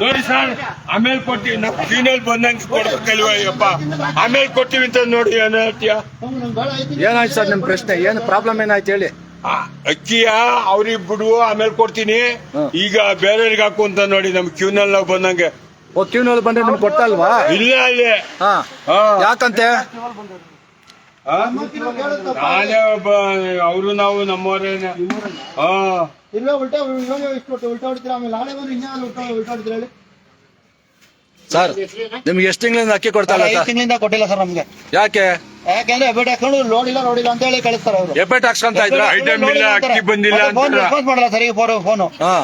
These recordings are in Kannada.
ನೋಡು, ಸರ್ ಆಮೇಲೆ ಕೊಟ್ಟಿ ನಾವು ಫೀನಲ್ ಬಂದಂಗೆ ಕೊಡ್ಬೇಕಲ್ವಯ್ಯಪ್ಪ ಆಮೇಲೆ ಕೊಟ್ಟಿವಿ ಅಂತ ನೋಡಿ ಏನ್ ಹೇಳ್ತೀಯ ಏನಾಯ್ತು ಸರ್ ನಿಮ್ ಪ್ರಶ್ನೆ? ಏನ್ ಪ್ರಾಬ್ಲಮ್ ಏನಾಯ್ತು ಹೇಳಿ? ಅಕ್ಕಿಯ ಅವ್ರಿಗೆ ಬಿಡು ಆಮೇಲೆ ಕೊಡ್ತೀನಿ. ಈಗ ಬೇರೆಯವ್ರಿಗೆ ಹಾಕು ಅಂತ ನೋಡಿ ನಮ್ ಕ್ಯೂನಲ್ಲಿ ನಾವು ಬಂದಂಗೆ. ಓ ಕ್ಯೂನಲ್ಲಿ ಬಂದ್ರೆ ನಿಮ್ಗೆ ಕೊಟ್ಟಲ್ವಾ ಇಲ್ಲ ಅಲ್ಲಿ. ಯಾಕಂತೆ? ಆ? ನಾನೇ ಒಬ್ಬ ಅವರು ನಾವು ನಮ್ಮವರೇನೆ. ಹಾ ಇಲ್ಲ ಉಲ್ಟಾ ಇವಾಗ ಇಷ್ಟು ಉಲ್ಟಾ ಹೊಡಿತೀರಾ? ಆಮೇಲೆ ನಾಳೆ ಬಂದ್ರೆ ಇನ್ನೂ ಉಲ್ಟಾ ಉಲ್ಟಾ ಹೊಡಿತೀರಾ ಹೇಳಿ? ಸರ್ ನಿಮ್ಗೆ ಎಷ್ಟು ತಿಂಗಳಿಂದ ಅಕ್ಕಿ ಕೊಡ್ತಾ ಇಲ್ಲ ಐದು ಸರ್? ತಿಂಗಳಿಂದ ಕೊಟ್ಟಿಲ್ಲ ಸರ್ ನಮ್ಗೆ. ಯಾಕೆ? ಯಾಕಂದ್ರೆ ಎಬ್ಬೆಟ್ ಹಾಕೊಂಡು ನೋಡಿಲ್ಲ ನೋಡಿಲ್ಲ ಅಂತ ಹೇಳಿ ಕಳಿಸ್ತಾರೆ ಅವರು. ಎಬ್ಬೆಟ್ ಹಾಕ್ಸ್ಕೊಂತ ಇದ್ರ? ಐಟಮ್ ಇಲ್ಲ ಅಕ್ಕಿ ಬಂದಿಲ್ಲ ಫೋನ್ ಅಂತಾರ? ರೆಸ್ಪಾನ್ಸ್ ಮಾಡಲ್ಲ ಸರಿ ಫೋನ್ ಫೋನು ಹಾ.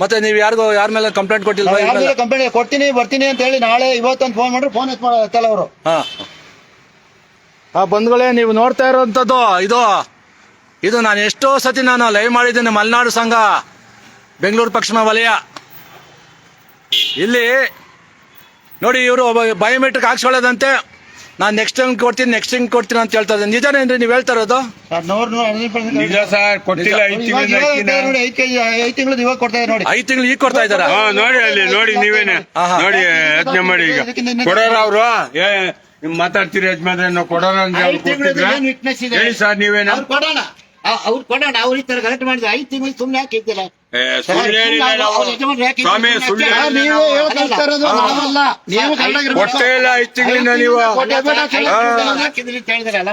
ಮತ್ತೆ ನೀವ್ ಯಾರಿಗೋ ಯಾರ ಮೇಲೆ ಕಂಪ್ಲೇಂಟ್ ಕೊಟ್ಟಿಲ್ಲ ಕಂಪ್ಲೇಂಟ್ ಕೊಡ್ತೀನಿ ಬರ್ತೀನಿ ಅಂತ ಹೇಳಿ ನಾಳೆ ಇವತ್ತೊಂದು ಫೋನ್ ಮಾಡ್ರೆ ಫೋನ್ ಎತ್ ಮಾಡಲ್ಲ ಅವರು. ಹಾ. ಆ ಬಂಧುಗಳೇ ನೀವು ನೋಡ್ತಾ ಇರೋಂಥದ್ದು ಇದು. ಇದು ನಾನು ಎಷ್ಟೋ ಸತಿ ನಾನು ಲೈವ್ ಮಾಡಿದ್ದೀನಿ ಮಲೆನಾಡು ಸಂಘ ಬೆಂಗಳೂರು ಪಶ್ಚಿಮ ವಲಯ. ಇಲ್ಲಿ ನೋಡಿ ಇವರು ಬಯೋಮೆಟ್ರಿಕ್ ಹಾಕ್ಸ್ಕೊಳ್ಳೋದಂತೆ. ನಾನು ನೆಕ್ಸ್ಟ್ ಟೈಮ್ ಕೊಡ್ತೀನಿ ನೆಕ್ಸ್ಟ್ ಟೈಮ್ ಕೊಡ್ತೀನಿ ಅಂತ ಹೇಳ್ತಾ ಇದ್ದೀನಿ. ನಿಜನೇನ್ರಿ ನೀವು ಹೇಳ್ತಾ ಇರೋದು? ನಿಜ ಸರ್ ಕೊಟ್ಟಿಲ್ಲ ಐದು ನೋಡಿ ಐದು ತಿಂಗಳು ಇವಾಗ ಕೊಡ್ತಾ ಇದ್ದಾರೆ ನೋಡಿ. ಐದು ತಿಂಗಳು ಈಗ ಕೊಡ್ತಾ ಇದ್ದಾರಾ? ಹಾ ನೋಡಿ ಅಲ್ಲಿ ನೋಡಿ ನೀವೇನೆ. ನೋಡಿ ಯೋಚನೆ ಮಾಡಿ ಈಗ. ಕೊಡೋರ ಅವರು? ಏ ನಿಮ್ ಮಾತಾಡ್ತೀರಿ ಯಜಮಾನ್ರೆ ನಾವು ಕೊಡೋಣ ಐದು ಏನ್ witness ಇದೆ? ಹೇಳಿ ಸರ್ ನೀವೇನ? ಅವ್ರು ಕೊಡೋಣ. ಆ- ಅವ್ರು ಕೊಡೋಣ. ಅವ್ರ ಈ ತರ ಗಲಾಟೆ ಮಾಡಿದ್ರೆ ಐದು ತಿಂಗಳು ಸುಮ್ನೆ ಯಾಕೆ ಇದ್ದೀರಾ? ಏ, ಸುಳ್ಳು ಹೇಳಿಲ್ಲ ನಾವು ಸ್ವಾಮಿ ಸುಳ್ಳು ನೀವೇ ಹೇಳಿಲ್ಲ ಹೇಳಕ್ ಕಲಿಸ್ತಾ ಇರೋದು ನಾವಲ್ಲ. ನೀವು ಕನ್ನಡಿಗರು ಕೊಟ್ಟೇ ಇಲ್ಲ ಐದು ತಿಂಗಳಿಂದ ನೀವು ಹಾಕಿದ್ರಿ ಅಂತ ಹೇಳಿದ್ರಲ್ಲ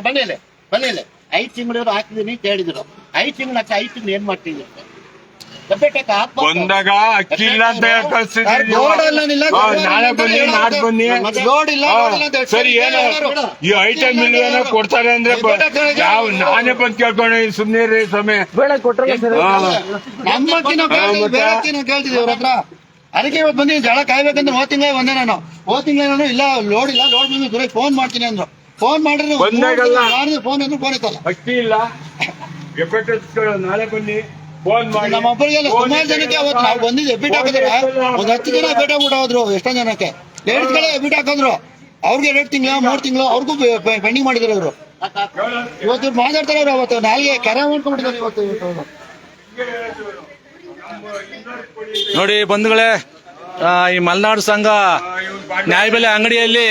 ಐದು ತಿಂಗಳು ಹಾಕಿದೀನಿ ಅಂತ ಹೇಳಿದ್ರು ಐದು ತಿಂಗಳು ಹಾಕಿ ಐದು ತಿಂಗಳು ಏನ್ ಮಾಡ್ತಿದ್ರಿ. ಬಂದಾಗ ಅಕ್ಕಿ ಇಲ್ಲ ಅಂತ ಬೋರ್ಡ್ ನಾಳೆ ಬನ್ನಿ. ನಾಡ್ ಬನ್ನಿ. ಇಲ್ಲ, ಇಲ್ಲ ಸರಿ ಏನ ಈ ಐಟಮ್ ಇಲ್ವೇನೋ ಕೊಡ್ತಾರೆ ಅಂದ್ರೆ ಯಾವ ನಾನೇ ಬಂದ್ ಕೇಳ್ಕೊಂಡು ಸುಮ್ನೆ ರೀ ಸ್ವಾಮಿ. ಅದಕ್ಕೆ ಇವತ್ತು ಬಂದಿನಿ ಜಳ ಕಾಯ್ಬೇಕಂದ್ರೆ ಹೋದ್ ತಿಂಗಳ ಬಂದೆ ನಾನು. ಹೋದ್ ತಿಂಗಳ ನಾನು ಇಲ್ಲ ಲೋಡ್ ಇಲ್ಲ ಲೋಡ್ ಬಂದು ದುರೈ ಫೋನ್ ಮಾಡ್ತೀನಿ ಅಂದ್ರು. ಫೋನ್ ಮಾಡಿದ್ರೆ. ಫೋನ್ ಅಂದ್ರು ಫೋನ್ ಇತ್ತಲ್ಲ ಅಕ್ಕಿ ಇಲ್ಲ. ಎಫೆಕ್ಟ್ ನಾಳೆ ಬನ್ನಿ. ನಮ್ಮ ಒಬ್ಬರಿಗೆಲ್ಲ ಸುಮಾರು ಜನಕ್ಕೆ ಅವತ್ತು ನಾವು ಬಂದಿದ್ದು ಎಬಿಟ್ ಹಾಕಿದ್ರೆ ಒಂದ್ ಹತ್ತು ಜನ ಎಬ್ಬಿಟ್ ಹಾಕ್ಬಿಟ್ಟು ಹೋದ್ರು ಎಷ್ಟೊಂದ್ ಜನಕ್ಕೆ. ಲೇಡೀಸ್ಗಳೇ ಎಬಿಟ್ ಹಾಕಿದ್ರು. ಅವ್ರಿಗೆ ಎರಡು ತಿಂಗಳು ಮೂರ್ ತಿಂಗಳು ಅವ್ರಿಗೂ ಪೆಂಡಿಂಗ್ ಮಾಡಿದ್ರು ಅವರು ಇವತ್ತು ಮಾತಾಡ್ತಾರೆ ಅವ್ರು ಅವತ್ತು ನಾಲ್ಗೆ ಕೆರೆ ಮಾಡ್ಕೊಂಡ್ಬಿಟ್ಟಿದ್ದಾರೆ ಇವತ್ತು ಇವತ್ತು ನೋಡಿ ಬಂಧುಗಳೇ ಆ, ಈ ಮಲೆನಾಡು ಸಂಘ ನ್ಯಾಯಬೆಲೆ ಅಂಗಡಿಯಲ್ಲಿ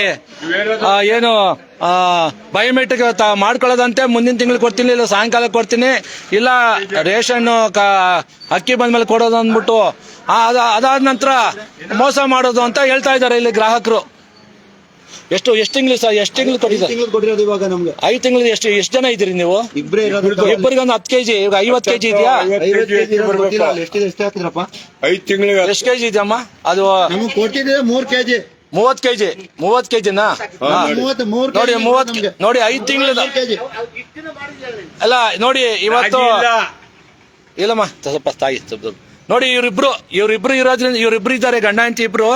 ಆ, ಏನು ಬಯೋಮೆಟ್ರಿಕ್ ಮಾಡ್ಕೊಳ್ಳೋದಂತೆ ಮುಂದಿನ ತಿಂಗಳು ಕೊಡ್ತೀನಿ ಇಲ್ಲ ಸಾಯಂಕಾಲ ಕೊಡ್ತೀನಿ ಇಲ್ಲ ರೇಷನ್ ಅಕ್ಕಿ ಬಂದ್ಮೇಲೆ ಕೊಡೋದು ಅಂದ್ಬಿಟ್ಟು ಅದಾದ ನಂತರ ಮೋಸ ಮಾಡೋದು ಅಂತ ಹೇಳ್ತಾ ಇದ್ದಾರೆ ಇಲ್ಲಿ ಗ್ರಾಹಕರು. ಎಷ್ಟು ಎಷ್ಟು ತಿಂಗಳು ಸರ್ ಎಷ್ಟು ತಿಂಗಳು ಕೊಟ್ಟಿದ್ದಾರೆ? ಇವಾಗ ನಮ್ಗೆ. ಐದು ತಿಂಗಳು ಎಷ್ಟು ಎಷ್ಟು ಜನ ಇದ್ದೀರಿ ನೀವು? ಇಬ್ಬರೇ ಇರೋದು ಇಬ್ಬರಿಗೆ ಒಂದು ಹತ್ತು ಕೆಜಿ ಈಗ ಐವತ್ತು ಕೆಜಿ ಇದೆಯಾ? ಐದು ತಿಂಗಳಿಗೆ ಎಷ್ಟು ಕೆಜಿ ಇದೆಯಮ್ಮ? ಅದು ಕೊಟ್ಟಿದ್ರೆ ಮೂರ್ ಕೆಜಿ. ಮೂವತ್ ಕೆಜಿ ಮೂವತ್ ಕೆಜಿನಾ ನೋಡಿ. ಕೆಜಿ ಮೂವತ್. ನೋಡಿ ಐದ್ ತಿಂಗಳ ಅಲ್ಲ ನೋಡಿ ಇವತ್ತು ಇಲ್ಲ. ಇಲ್ಲಮ್ಮ ಸ್ವಲ್ಪ ತಾಯಿ ನೋಡಿ ಇವ್ರಿಬ್ರು ಇವ್ರಿಬ್ರು ಇರೋದ್ರಿಂದ ಇವ್ರಿಬ್ರು ಇದ್ದಾರೆ ಗಂಡ ಅಂತ ಇಬ್ರು.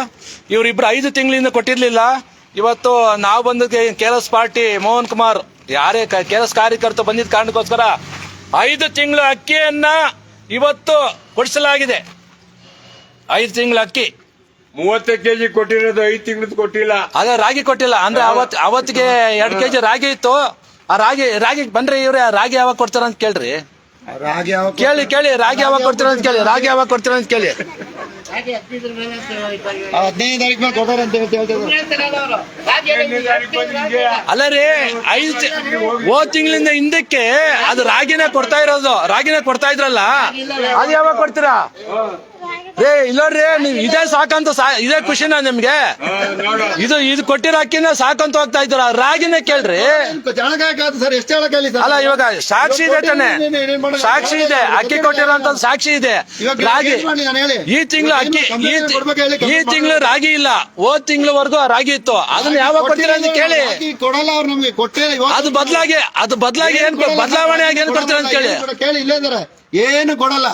ಇವ್ರಿಬ್ರು ಐದು ತಿಂಗಳಿಂದ ಕೊಟ್ಟಿರ್ಲಿಲ್ಲ. ಇವತ್ತು ನಾವು ಬಂದ K S party Mohan Kumar. ಯಾರೇ ಕೆ ಎಸ್ ಕಾರ್ಯಕರ್ತರು ಬಂದಿದ್ದ ಕಾರಣಕ್ಕೋಸ್ಕರ ಐದು ತಿಂಗಳ ಅಕ್ಕಿಯನ್ನ ಇವತ್ತು ಕೊಡಿಸಲಾಗಿದೆ. ಐದು ತಿಂಗಳ ಅಕ್ಕಿ. ಮೂವತ್ತು ಕೆಜಿ ಕೊಟ್ಟಿರೋದು ಐದು ತಿಂಗಳದ್ದು ಕೊಟ್ಟಿಲ್ಲ. ಅದೇ ರಾಗಿ ಕೊಟ್ಟಿಲ್ಲ. ಅಂದ್ರೆ ಅವತ್ ಅವತ್ತಿಗೆ ಎರಡ್ ಕೆಜಿ ರಾಗಿ ಇತ್ತು. ಆ ರಾಗಿ ರಾಗಿ ಬಂದ್ರೆ ಇವ್ರೆ ರಾಗಿ ಯಾವಾಗ ಕೊಡ್ತಾರ ಅಂತ ಕೇಳ್ರಿ. ರಾಗಿ ಯಾವಾಗ ಕೇಳಿ ಕೇಳಿ ರಾಗಿ ಯಾವಾಗ ಕೊಡ್ತಾರ ಅಂತ ಕೇಳಿ ರಾಗಿ ಯಾವಾಗ ಕೊಡ್ತಾರ ಅಂತ ಕೇಳಿ. ಹದಿನೈದು ತಾರೀಕು ಮೇಲೆ ಕೊಡ್ತಾರೆ ಅಂತ ಹೇಳ್ತಾ ಅಲ್ಲ ರೀ ಐದು ಓ ಹೋದ್ ತಿಂಗಳಿಂದ ಹಿಂದಕ್ಕೆ ಅದು ರಾಗಿನೇ ಕೊಡ್ತಾ ಇರೋದು. ರಾಗಿನೇ ಕೊಡ್ತಾ ಇದ್ರಲ್ಲ. ಅದು ಯಾವಾಗ ಕೊಡ್ತೀರಾ? ರೇ ಇಲ್ಲೋಡ್ರಿ ನೀವ್ ಇದೇ ಸಾಕಂತ ಸಾ ಇದೇ ಖುಷಿನಾ ನಿಮ್ಗೆ? ಇದು ಇದು ಕೊಟ್ಟಿರೋ ಅಕ್ಕಿನ ಸಾಕಂತ ಹೋಗ್ತಾ ಇದ್ರ ರಾಗಿನೇ ಕೇಳ್ರಿ. ಸರ್ ಎಷ್ಟು ಹೇಳಕ್ಕಾಗಲಿ ಸರ್ ಅಲ್ಲ ಇವಾಗ ಸಾಕ್ಷಿ ಇದೆ ತಾನೆ. ಸಾಕ್ಷಿ ಇದೆ. ಅಕ್ಕಿ ಕೊಟ್ಟಿರೋಂತ ಸಾಕ್ಷಿ ಇದೆ. ರಾಗಿ. ಈ ತಿಂಗಳು ಅಕ್ಕಿ ಈ ತಿಂಗಳು ರಾಗಿ ಇಲ್ಲ. ಹೋದ್ ತಿಂಗಳವರೆಗೂ ರಾಗಿ ಇತ್ತು. ಅದನ್ನ ಯಾವಾಗ ಕೊಡ್ತೀರಾ ಅಂತ ಕೇಳಿ. ರಾಗಿ ಕೊಡಲ್ಲ ಅವ್ರು ನಮ್ಗೆ ಕೊಟ್ಟೇ ಅದು ಬದಲಾಗಿ ಅದು ಬದಲಾಗಿ ಏನ್ ಬದಲಾವಣೆ ಆಗಿ ಏನ್ ಕೊಡ್ತೀರಾ ಅಂತ ಕೇಳಿ. ಇಲ್ಲೇ ಏನು ಕೊಡಲ್ಲ.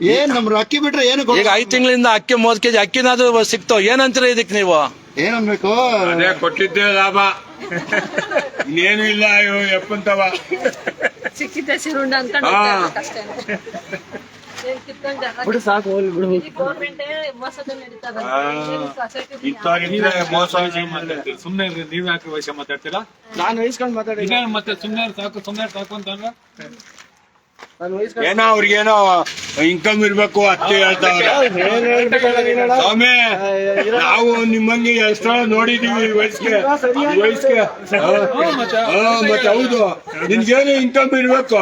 ಏನ್ ನಮ್ ಅಕ್ಕಿ ಬಿಟ್ರೆ ಏನು ಈಗ ಐದು ತಿಂಗಳಿಂದ ಅಕ್ಕಿ ಮೂವತ್ ಕೆಜಿ ಅಕ್ಕಿನಾದ್ರೂ ಸಿಕ್ತೋ ಏನಂತೀರ ಇದಕ್ ನೀವು? ಏನನ್ಬೇಕು ಅದೇ ಕೊಟ್ಟಿದ್ದೆ ಲಾಭ. ಇನ್ನೇನು ಇಲ್ಲ ಅಯ್ಯೋ ಎಪ್ಪಂತವ. ಸಿಕ್ಕಿದ್ದೆ ಸಿರುಂಡ ಅಂತ ಹಾ. ಅಷ್ಟೇ. ಏನ್ ಕಿತ್ಕೊಂಡ್ ಜನ- ಈ ಗೌರ್ಮೆಂಟ್ ಮೋಸದ ನಡೀತದ? ಹಾ. ಏನು society ಇಂಥವ್ರಿದ್ರೆ ಮೋಸ ನೀವ್ ಯಾಕೆ ವಿಷಯ ಮಾತಾಡ್ತೀರಾ? ನಾನು ವಹಿಸ್ಕೊಂಡು ಮಾತಾಡಿ ಮತ್ತೆ ಸುಮ್ಮನೆ ಸಾಕು ಸುಮ್ಮನೆ ಸಾಕು ಅಂತ ಅಂದ್ರೆ ಏನೋ ಅವ್ರಿಗೇನೋ ಇನ್ಕಮ್ ಇರ್ಬೇಕು ಅತ್ತೆ ಹೇಳ್ತಾವ್ರೆ ಸ್ವಾಮಿ ನಾವು ನಿಮ್ಮಂಗೆ ಎಷ್ಟೋ ನೋಡಿದೀವಿ ವಯಸ್ಸಿಗೆ. ವಯಸ್ಸಿಗೆ. ಮತ್ತೆ? ಹೌದು. ನಿನ್ಗೇನು ಇನ್ಕಮ್ ಇರ್ಬೇಕು?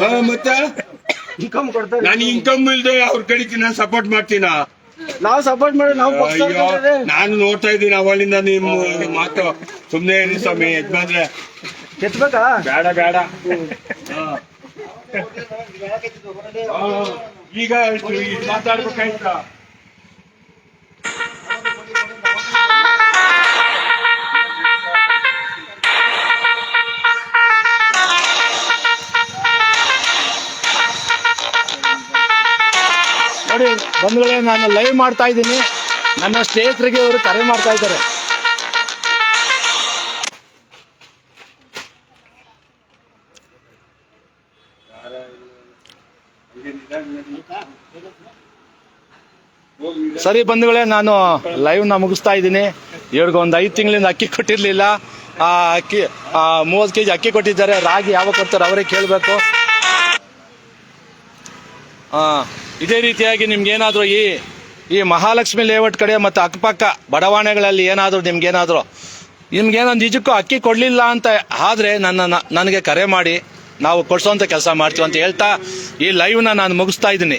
ಹಾ, ಮತ್ತೆ? ನಾನು ಇನ್ಕಮ್ ಇಲ್ದೆ ಅವ್ರ ಕಡೆಗೆ ನಾನು ಸಪೋರ್ಟ್ ಮಾಡ್ತೀನ? ನಾವು ಸಪೋರ್ಟ್ ಮಾಡಿ ನಾವು ಅಯ್ಯೋ ನಾನು ನೋಡ್ತಾ ಇದ್ದೀನಿ ಅವಳಿಂದ ನಿಮ್ಮ ಮಾತು. ಸುಮ್ನೆ ಇರಿ ಸ್ವಾಮಿ ಯಜಮಾನ್ರೆ ಕೆತ್ಬೇಕಾ? ಬೇಡ ಬೇಡ. ಈಗ ಮಾತಾಡ್ಬೇಕಾಯ್ತಾ ನೋಡಿ ಬಂಧುಗಳೇ ನಾನು ಲೈವ್ ಮಾಡ್ತಾ ಇದ್ದೀನಿ. ನನ್ನ ಸ್ನೇಹಿತರಿಗೆ ಅವರು ಕರೆ ಮಾಡ್ತಾ ಇದ್ದಾರೆ. ಸರಿ ಬಂಧುಗಳೇ, ನಾನು ಲೈವ್ನ ಮುಗಿಸ್ತಾ ಇದ್ದೀನಿ. ಇವ್ರಿಗೆ ಒಂದು ಐದು ತಿಂಗಳಿಂದ ಅಕ್ಕಿ ಕೊಟ್ಟಿರ್ಲಿಲ್ಲ. ಆ ಅಕ್ಕಿ ಮೂವತ್ತು ಕೆಜಿ ಅಕ್ಕಿ ಕೊಟ್ಟಿದ್ದಾರೆ. ರಾಗಿ ಯಾವಾಗ ಕೊಡ್ತಾರೆ ಅವರೇ ಕೇಳಬೇಕು. ಇದೇ ರೀತಿಯಾಗಿ ನಿಮ್ಗೇನಾದರೂ ಈ ಈ ಮಹಾಲಕ್ಷ್ಮಿ ಲೇಔಟ್ ಕಡೆ ಮತ್ತು ಅಕ್ಕಪಕ್ಕ ಬಡಾವಣೆಗಳಲ್ಲಿ ಏನಾದರೂ ನಿಮ್ಗೇನಾದರೂ ನಿಮ್ಗೇನೋ ನಿಜಕ್ಕೂ ಅಕ್ಕಿ ಕೊಡಲಿಲ್ಲ ಅಂತ ಆದರೆ ನನ್ನ ನನಗೆ ಕರೆ ಮಾಡಿ. ನಾವು ಕೊಡ್ಸೋಂಥ ಕೆಲಸ ಮಾಡ್ತೀವಿ ಅಂತ ಹೇಳ್ತಾ ಈ ಲೈವ್ನ ನಾನು ಮುಗಿಸ್ತಾ ಇದ್ದೀನಿ.